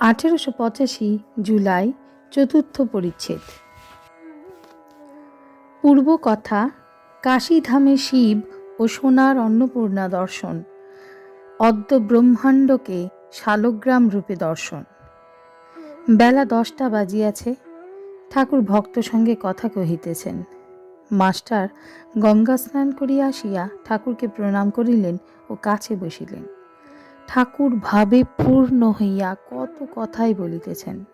আঠেরোশো পঁচাশি জুলাই চতুর্থ পরিচ্ছেদ। পূর্ব কথা কাশীধামে শিব ও সোনার অন্নপূর্ণা দর্শন অদ্য ব্রহ্মাণ্ডকে শালগ্রাম রূপে দর্শন। বেলা দশটা বাজিয়াছে, ঠাকুর ভক্ত সঙ্গে কথা কহিতেছেন। মাস্টার গঙ্গা স্নান করিয়া আসিয়া ঠাকুরকে প্রণাম করিলেন ও কাছে বসিলেন। ঠাকুর ভাবে পূর্ণ হইয়া কত কথাই বলিতেছেন।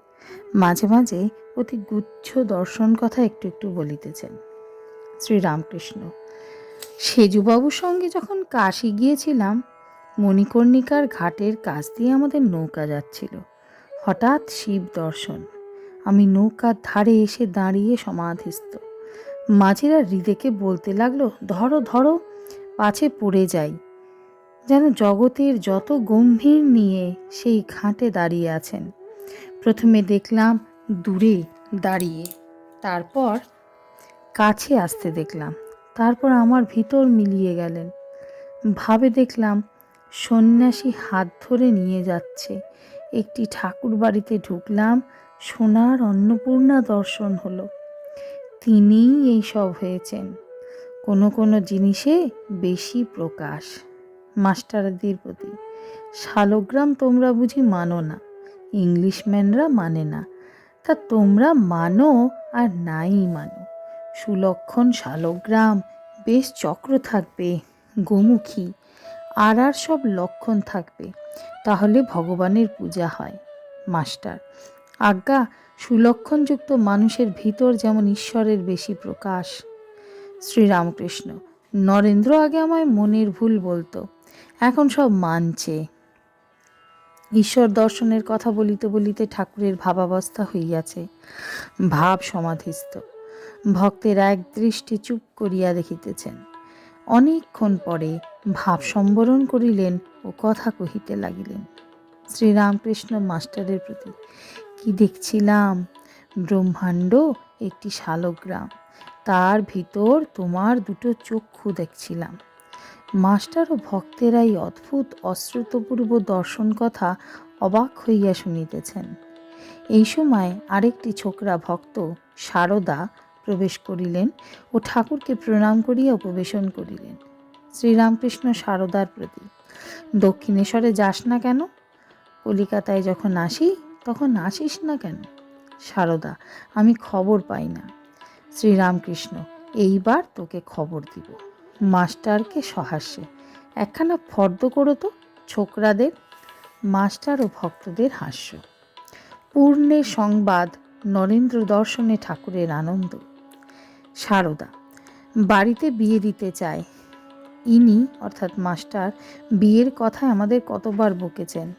মাঝে মাঝে অতি গুচ্ছ দর্শন কথা একটু একটু বলিতেছেন। শ্রীরামকৃষ্ণ সেজুবাবুর সঙ্গে যখন কাশি গিয়েছিলাম, মণিকর্ণিকার ঘাটের কাছ দিয়ে আমাদের নৌকা যাচ্ছিল। হঠাৎ শিব দর্শন। আমি নৌকার ধারে এসে দাঁড়িয়ে সমাধিস্থ। মাঝিরা হৃদেকে বলতে লাগল, ধরো ধরো, পাছে পড়ে যাই। যেন জগতের যত গম্ভীর নিয়ে সেই ঘাটে দাঁড়িয়ে আছেন। প্রথমে দেখলাম দূরে দাঁড়িয়ে, তারপর কাছে আসতে দেখলাম, তারপর আমার ভিতর মিলিয়ে গেলেন। ভাবে দেখলাম সন্ন্যাসী হাত ধরে নিয়ে যাচ্ছে। একটি ঠাকুর বাড়িতে ঢুকলাম, সোনার অন্নপূর্ণা দর্শন হলো। তিনিই এই সব হয়েছেন। কোনো কোনো জিনিসে বেশি প্রকাশ। মাস্টারদের প্রতি শালগ্রাম তোমরা বুঝি মানো না, ইংলিশম্যানরা মানে না, তা তোমরা মানো আর নাই মানো। সুলক্ষণ শালগ্রাম, বেশ চক্র থাকবে, গোমুখী আর আর সব লক্ষণ থাকবে, তাহলে ভগবানের পূজা হয়, মাস্টার। আজ্ঞা, সুলক্ষণযুক্ত মানুষের ভিতর যেমন ঈশ্বরের বেশি প্রকাশ। শ্রীরামকৃষ্ণ, নরেন্দ্র আগে আমায় মনের ভুল বলতো এখন সব মানছে। ঈশ্বর দর্শনের কথা বলিতে বলিতে ঠাকুরের ভাবাবস্থা হইয়াছে। ভাব সমাধিস্থ। ভক্তের এক দৃষ্টি চুপ করিয়া দেখিতেছেন। অনেকক্ষণ পরে ভাব সম্বরণ করিলেন ও কথা কহিতে লাগিলেন। শ্রীরামকৃষ্ণ মাস্টারের প্রতি, কি দেখছিলাম? ব্রহ্মাণ্ড একটি শালগ্রাম। তার ভিতর তোমার দুটো চক্ষু দেখছিলাম। মাস্টার ও ভক্তেরা এই অদ্ভুত, অশ্রুতপূর্ব দর্শন কথা অবাক হইয়া শুনিতেছেন। এই সময় আরেকটি ছোকরা ভক্ত সারদা প্রবেশ করিলেন ও ঠাকুরকে প্রণাম করিয়া উপবেশন করিলেন। শ্রীরামকৃষ্ণ সারদার প্রতি, দক্ষিণেশ্বরে যাস না কেন? কলিকাতায় যখন আসি, তখন আসিস না কেন? সারদা, আমি খবর পাই না। শ্রীরামকৃষ্ণ, এইবার তোকে খবর দিব। মাস্টারকে সহাস্যে। একখানা ফর্দ করো তো, ছোকরাদের, মাস্টার ও ভক্তদের হাস্য। পূর্ণের সংবাদ, নরেন্দ্র দর্শনে ঠাকুরের আনন্দ। সারদা, বাড়িতে বিয়ে দিতে চায় ইনি, অর্থাৎ মাস্টার, বিয়ের কথায় আমাদের কতবার বকেছেন।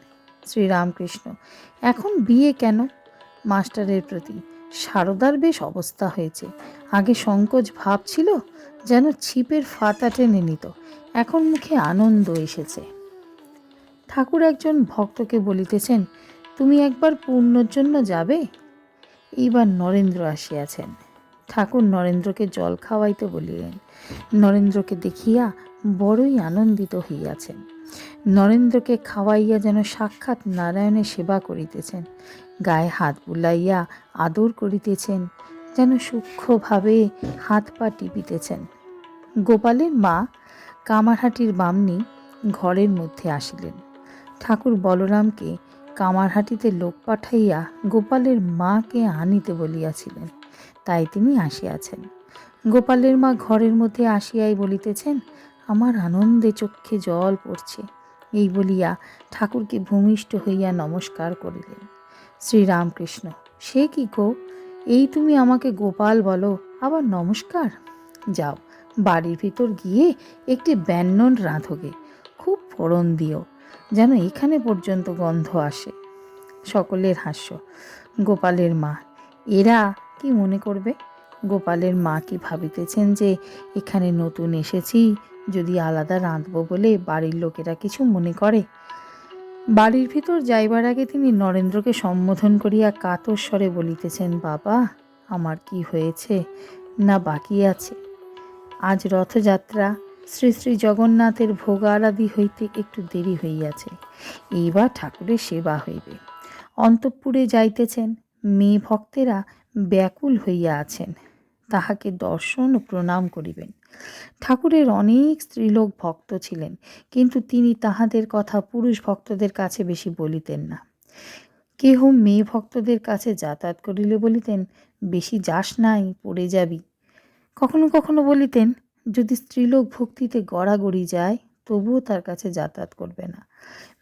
শ্রীরামকৃষ্ণ, এখন বিয়ে কেন? মাস্টারের প্রতি সারদার বেশ অবস্থা হয়েছে। আগে সংকোচ ভাব ছিল, যেন ছিপের ফাতা টেনে নিত। এখন মুখে আনন্দ এসেছে। ঠাকুর একজন ভক্তকে বলিতেছেন, তুমি একবার পূর্ণর জন্য যাবে? এইবার নরেন্দ্র আসিয়াছেন। ঠাকুর নরেন্দ্রকে জল খাওয়াইতে বলিলেন। নরেন্দ্রকে দেখিয়া বড়ই আনন্দিত হইয়াছেন। নরেন্দ্রকে খাওয়াইয়া যেন সাক্ষাৎ নারায়ণের সেবা করিতেছেন, গায়ে হাত বুলাইয়া আদর করিতেছেন, যেন সূক্ষ্মভাবে হাত পা টিপিতেছেন। গোপালের মা কামারহাটির বামনি ঘরের মধ্যে আসিলেন। ঠাকুর বলরামকে কামারহাটিতে লোক পাঠাইয়া গোপালের মাকে আনিতে বলিয়াছিলেন, তাই তিনি আসিয়াছেন। গোপালের মা ঘরের মধ্যে আসিয়াই বলিতেছেন আমার আনন্দে চক্ষে জল পড়ছে। এই বলিয়া ঠাকুরকে ভূমিষ্ঠ হইয়া নমস্কার করিলেন। শ্রীরামকৃষ্ণ, সে কি গো? এই তুমি আমাকে গোপাল বলো, আবার নমস্কার? যাও, বাড়ির ভিতর গিয়ে একটি ব্যঞ্জন রাঁধোগে, খুব ফোড়ন দিও, যেন এখানে পর্যন্ত গন্ধ আসে। সকলের হাস্য, গোপালের মা, এরা কি মনে করবে? গোপালের মা কি ভাবিতেছেন যে এখানে নতুন এসেছি? যদি আলাদা রাঁধবো বলে বাড়ির লোকেরা কিছু মনে করে? বাড়ির ভিতর যাইবার আগে তিনি নরেন্দ্রকে সম্বোধন করিয়া কাতর স্বরে বলিতেছেন, বাবা, আমার কি হয়েছে? না বাকি আছে। আজ রথযাত্রা, শ্রী শ্রী জগন্নাথের ভোগ আরাধি হইতে একটু দেরি হইয়াছে। এইবার ঠাকুরের সেবা হইবে। অন্তঃপুরে যাইতেছেন, মেয়ে ভক্তেরা ব্যাকুল হইয়া আছেন। তাহাকে দর্শন ও প্রণাম করিবেন। ঠাকুরের অনেক স্ত্রীলোক ভক্ত ছিলেন, কিন্তু তিনি তাহাদের কথা পুরুষ ভক্তদের কাছে বেশি বলিতেন না। কেহ মেয়ে ভক্তদের কাছে যাতায়াত করিলে বলিতেন, বেশি যাস নাই, পড়ে যাবি। কখনো কখনো বলিতেন, যদি স্ত্রীলোক ভক্তিতে গড়াগড়ি যায়, তবুও তার কাছে যাতায়াত করবে না।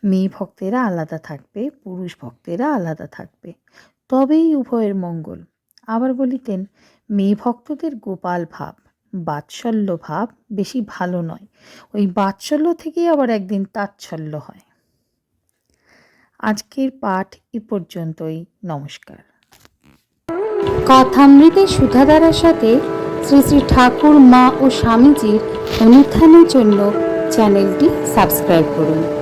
মেয়ে ভক্তেরা আলাদা থাকবে, পুরুষ ভক্তেরা আলাদা থাকবে। তবেই উভয়ের মঙ্গল। আবার বলিতেন, মেয়ে ভক্তদের গোপাল ভাব। বাৎসল্য ভাব বেশি ভালো নয়। ওই বাৎসল্য থেকেই আবার একদিন তাচ্ছল্য হয়। আজকের পাঠ এ পর্যন্তই। নমস্কার। কথামৃতের সুধাধারার সাথে শ্রী শ্রী ঠাকুর, মা ও স্বামীজির অনুত্থানের জন্য চ্যানেলটি সাবস্ক্রাইব করুন।